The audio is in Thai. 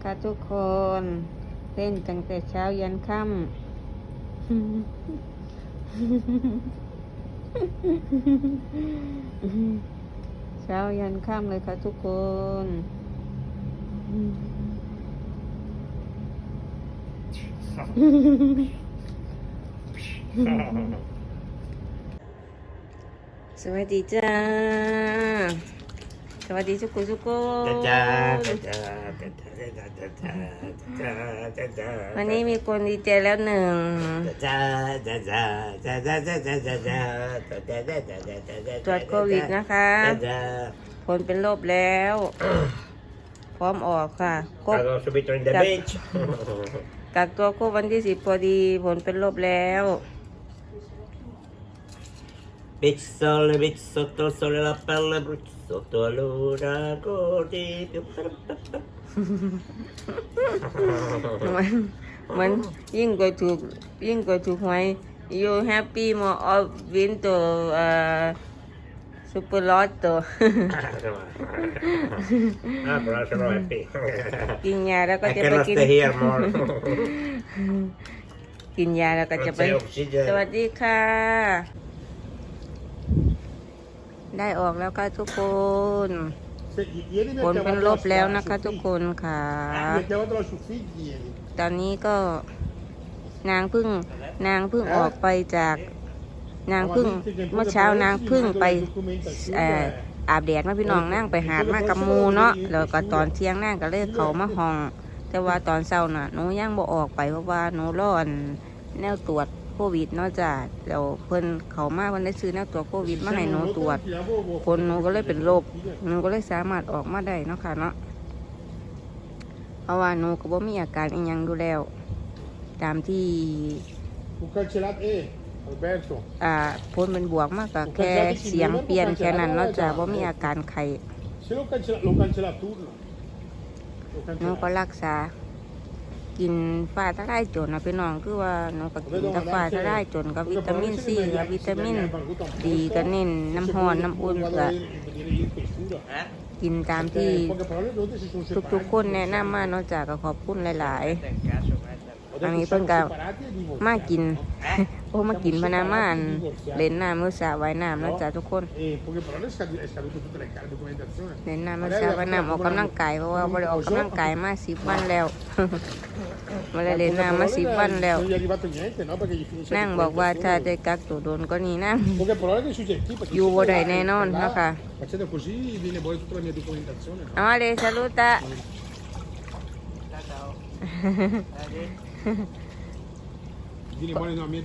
นะคะทุกคนเล่นตั้งแต่เช้ายันค่ำเช้ายันค่ำเลยค่ะทุกคนสวัสดีจ้า วัสดีทุกุชุกุจ้าจ้าจ้าจ้าจ้าจ้าจ้าจ้าจ้าจ้าจ้าวันนี้มีคนดีเจแล้วหนึ่งตรวจโควิดนะคะ ผลเป็นลบแล้ว พร้อมออกค่ะกบกักตัวโควันที่สิบพอดี ผลเป็นลบแล้ว Beach sole, beach sotto il sole la pelle brucia sotto la luna così มันมันยิ่งกว่าถูกยิ่งกว่าถูกหวย you happy more of win ตัวเอ่อ super lot ตัว Ah, però sono happy กินยาแล้วก็ I จะไป cannot กิน stay here more กินยาแล้วก็จะไป Non c'è ossigeno สวัสดีค่ะ ได้ออกแล้วค่ะทุกคน Se- i- ieri mi ผ ha ลเป็น chiamato ล la บแล้ว Suffici. นะคะทุกคนค่ะ Ah, mi ha chiamato la Suffici ieri. ตอนนี้ก็ นางเพึ่งนางเพึ่งออกไปจาก นางเพึ่งเมื่อเช้านางเพึ่งไปเอ่ออาบแดดมาพี่น้องนั่งไปหาดมากับหมูเนาะแล้วก็ตอนเที่ยงนั่งก็เลยเขามาห้อง แต่ว่าตอนเช้าน่ะหนูยังบ่ออกไปเพราะว่าหนูรออันแนวตรวจโค วิดเนาะจ้ะแล้วเพิ่นเขามาเพิ่นได้ซื้อแนวตรวจโควิดมาให้หนูตรวจคนหนูก็เลยเป็นลบหนูก็เลยสามารถออกมาได้เนาะค่ะเนาะเพราะว่าหนูก็บ่มีอาการอีหยังดูแล้ว ตามที่ Fu cancellato. Eh, Alberto. อ่าพ้นเป็นบวกมากกับแค่เสียงเปลี่ยนแค่นั้นเนาะจ้ะบ่มีอาการไข้ Se lo cancella, lo cancella turno. Lo หนูก็ cancella. รักษา กินฟ้าทะลายโจรนะพี่น้องคือว่าหนูก็กินแต่ฟ้าทะลายโจรกับวิตามินซีกับวิตามินดีก็เน้นน้ำหอนน้ำอุ่นก็ il- vedere in questura. กินตามที่ทุกๆคนแนะนำมาเนาะจ้ะก็ขอบคุณหลาย ๆ อันนี้เพิ่นก็มากิน โอ้มากินพนามานเล่นน้ำมือสาวว้น้ำนะจ๊ะทุกคนเล่นน้ำมือสาวว้น้ำออกกำลังกายเพราะว่าบริออกกำลังกายมาสิบวันแล้วมาเลยเล่นน้ำมาสิบวันแล้วนั่งบอกว่าถ้าได้กักตัวโดนก็นี่นั่งอยู่บ่ใด้แน่นอนนะคะเอาเลยสรุตะ Allez. Vira embora na minha